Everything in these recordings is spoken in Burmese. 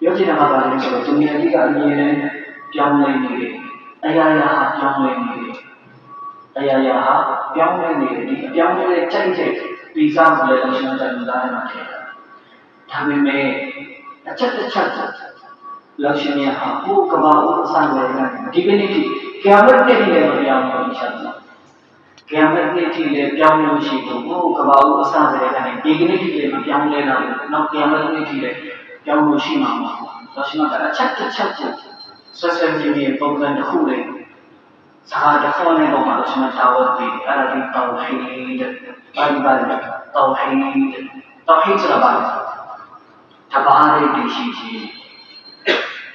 ပြောချင်တာကဘာလဲဆိုတော့သူမြတ်ကြီးကအမြင်နဲ့ပြောင်းလဲနေတယ်အရာရာဟာပြောင်းလဲနေတယ်အရာရာဟာပြောင်းလဲနေတယ်ဒီအပြောင်းလဲတဲ့ကြိုက်တဲ့ဗီဇကိုလည်းအရှင်တန်သားမှာထည့်တာဒါပေမဲ့အချက်တစ်ချက်လောက်ရှင်ရဟာဘုကဘာဥပစံဝေကနေဒီကနေ့ထိကြာမက်တည်းလည်းမပြောင်းဘူးချက်တော့ကြာမက်တည်းထိလည်းပြောင်းလို့ရှိတော့ဘုကဘာဥပစံဝေကနေဒီကနေ့ထိလည်းမပြောင်းလဲတော့နောက်ကြာမက်တည်းထိလည်း 要入去嘛，要去嘛，大家恰恰恰恰，所以说今年不能忽略，啥的可能都嘛，什么道理，阿拉的道理，拜拜，道理，道理怎么办？تبارك الشيء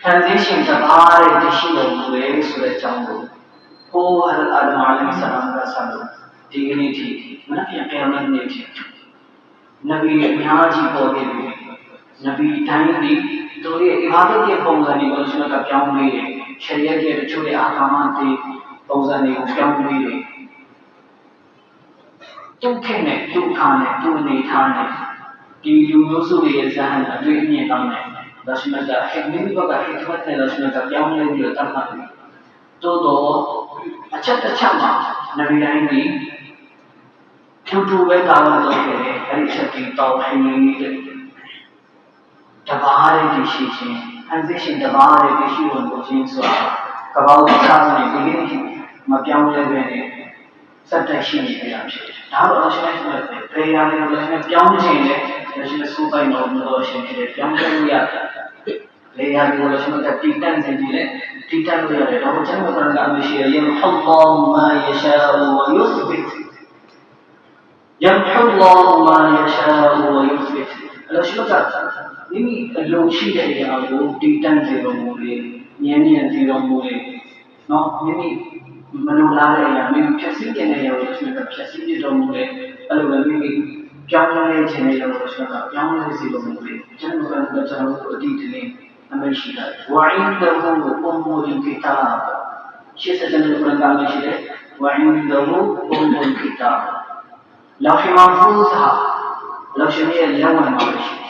تنزيشن تبارك الشيء وغير سورة جنبو هو هل الأدم عليه السلام کا سندو دیگنی تھی منفی قیامت نہیں تھی نبی نیاجی پودے بھی نبی ٹائم دی تو یہ عبادت یہ پوزا نہیں کا کیا ہوئی ہے شریعت کے چھوڑے احکامات تھے پوزا نہیں کیا ہوئی ہے تم کھینے تم کھانے تم نہیں کھانے کہ یوسو یہ ذہن ادوی نہیں کرنے رسم کا حکمت کا حکمت ہے رسم کا کیا ہوئی ہے ترنا تو تو اچھا اچھا ماں نبی ٹائم دی کیوں تو وہ کالا ہے ہری شکی توحید တဘာရတိရှိခြင်း transition တဘာရတိရှိဝင်ခြင်းဆိုတာကဘာလို့သာသနာဒီကိစ္စမပြောင်းလဲပဲနဲ့စက်တက်ရှိနေကြဖြစ်တယ်။ဒါတော့အရှင်ရှင်ရဲ့ပေရာလေးကိုလည်းပြောင်းခြင်းနဲ့ရှင်စိုးပိုင်တော်မူတော်ရှင်ဖြစ်တယ်ပြောင်းလဲလို့ရတယ်။လေယာဉ်ကိုလည်းရှင်ကတီတန်စင်ကြီးနဲ့တီတန်လို့ရတယ်။ဒါမှကျန်တဲ့ဆန္ဒအမရှိရင်ဟောလောမာယရှာဝယုသဘစ်ယမ်ဟောလောမာယရှာဝယုသဘစ်အလရှင်က မိမိအလိုရှိတဲ့နေရာကိုတည်တံ့စေတော်မူလေဉာဏ်ဉာဏ်စေတော်မူလေနော်မိမိမလိုလားတဲ့အရာမိမိဖြည့်ဆည်းတဲ့နေရာကိုသူကဖြည့်ဆည်းပြတော်မူလေအဲ့လိုပဲမိမိပြောင်းလဲခြင်းနဲ့တော့ဆိုတာပြောင်းလဲစေတော်မူလေကျွန်တော်ကတော့ကျွန်တော်တို့အတိတ်နဲ့အမေရှိတာဝိုင်းတော်ကိုပုံမူရင်ကိတာရှေ့စတဲ့ကုရ်အာန်ရှိတယ်ဝိုင်းတော်ကိုပုံမူရင်ကိတာလောရှိမဖူးသာလောရှိရဲ့လက်ဝင်မှာရှိတယ်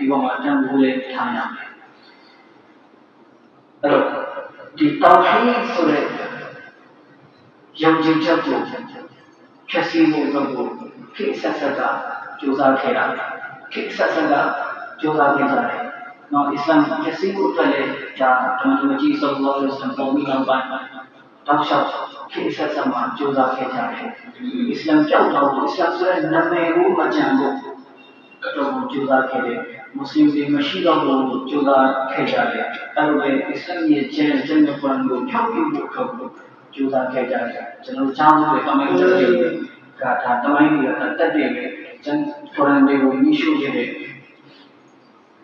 이거 맞아 몰래 타냐 여러분 이땅 하이소에 영진적으로 캐시모정부 킥사사가 조사해라 킥사사가 조사해라 너 이슬람 캐시모터에 자 정말 지수 없어서 정보미 양반 당샷 킥사사만 조사해자 이슬람 쩡다고 이슬람 소에 남의 우마지 않고 تو چولہا کھیلے مسلم کے مشیر ہوں تو چولہا کھینچا لے ارو بھائی اس لیے چین چند پڑھن کو کیوں کیوں جو کھو چولہا کھینچا لے چلو چاند ہوئے تو میں چل گئی کہا تھا تمہیں بھی رکھا تب دے گئے چند پڑھن دے وہ میشو کے دے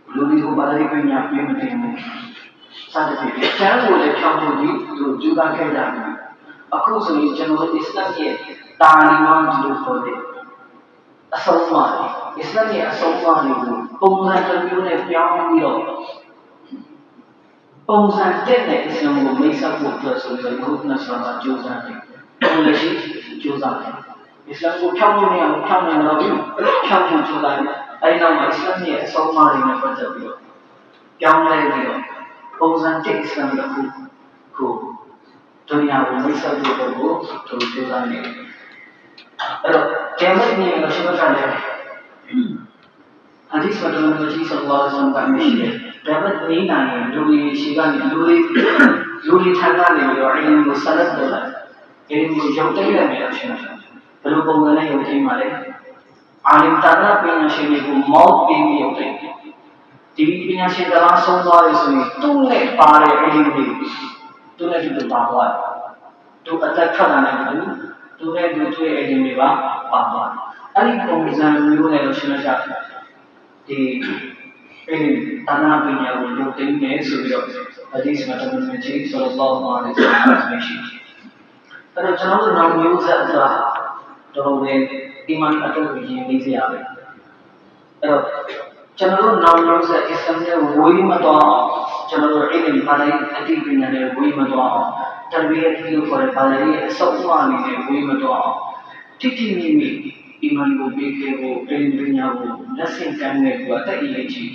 لوگی کو بدلی پہ نہیں آپ میں دے گئے سارے پہ چین بولے کیوں جو دی تو چولہا کھینچا لے اکروں سے چند ہوئے اس لیے تانی مانچ دوست ہو دے အဆုံးအမအစ္စလာမ်ရဲ့အဆုံးအမတွေကိုပုံစံတစ်မျိုးနဲ့ပြောင်းပြီးတော့ပုံစံတက်တဲ့အစ္စလာမ်ကိုမိတ်ဆက်ဖို့အတွက်ဆိုပြီးတော့ခုနဆရာကကြိုးစားတယ်။ပုံလက်ရှိကြိုးစားတယ်။အစ္စလာမ်ကိုဖြောင်းလို့မရဘူးဖြောင်းနေတော့ဖြောင်းဖြောင်းကြိုးစားတယ်။အဲဒီနောက်မှာအစ္စလာမ်ရဲ့အဆုံးအမတွေနဲ့ပတ်သက်ပြီးတော့ပြောင်းလဲပြီးတော့ပုံစံတက်အစ္စလာမ်ကိုကိုဒုညာကိုမိတ်ဆက်ဖို့ကိုသူကြိုးစားနေတယ်။ قیامت نہیں ہے شبہ کا ڈر حدیث پر تو مجھے صلی اللہ علیہ وسلم کا مشہور ہے قیامت نہیں آنی ہے جو بھی شبہ نہیں جو بھی جو بھی تھکا نہیں ہے اور علم کو سلط دولا ہے کہ ان کو جب تک ہی رہنے اچھے نشان پر وہ کو گنا ہی ہوتے ہی مارے عالم تانا پہ نشے میں وہ موت پہ بھی ہوتے ہیں تیوی پہ نشے دلا صلی اللہ علیہ وسلم تم نے پارے علم بھی تو نے جو تو باہوا ہے تو اتا اچھا دانے کی دنی စံနဲ့ရောက်ချိန်မှာလဲ။အာလင်တာနာပညာရှင်တွေကိုမောက်ပြီးရောက်တယ်။ဒီပညာရှင်တရားဆုံးသွားရဆိုရင်သူ့နဲ့ပါတဲ့အရင်တွေသူနဲ့တူပါသွားတယ်။သူအသက်ထွက်လာတဲ့သူသူနဲ့သူတွေ့အရင်တွေပါပါသွားတယ်။အဲ့ဒီပုံစံမျိုးနဲ့လို့ရှင်းလိုက်ကြတယ်။ဒီအဲဒီတာနာပညာကိုရုပ်သိမ်းမယ်ဆိုပြီးတော့အဒီစ်မှာတမန်တော်ကြီးဆလလောလဟ်အလိုင်းဝါဆလမ်ရှိအဲ့တော့ကျွန်တော်တို့နောက်မျိုးဆက်ဆိုတာတော်တော်လေးဒီမန်အတော့ကိုရင်လေးစရာပဲအဲ့တော့ကျွန်တော်တို့နောက်မျိုးဆက်အစ္စလာမ်ရဲ့ဝေးမတော်အောင်ကျွန်တော်တို့အဲ့ဒီပါလိုက်အတိပညာနဲ့ဝေးမတော် အောင်တရဘီယတ်ကိုခေါ်တဲ့ပါလိုက်ရဲ့အစုံအမအနေနဲ့ဝေးမတော်အောင်တိတိမိမိဒီမန်ကိုပေးခဲ့ဖို့အဲ့ဒီပညာကိုလက်ဆင့်ကမ်းတဲ့သူအတက်အရေးကြီး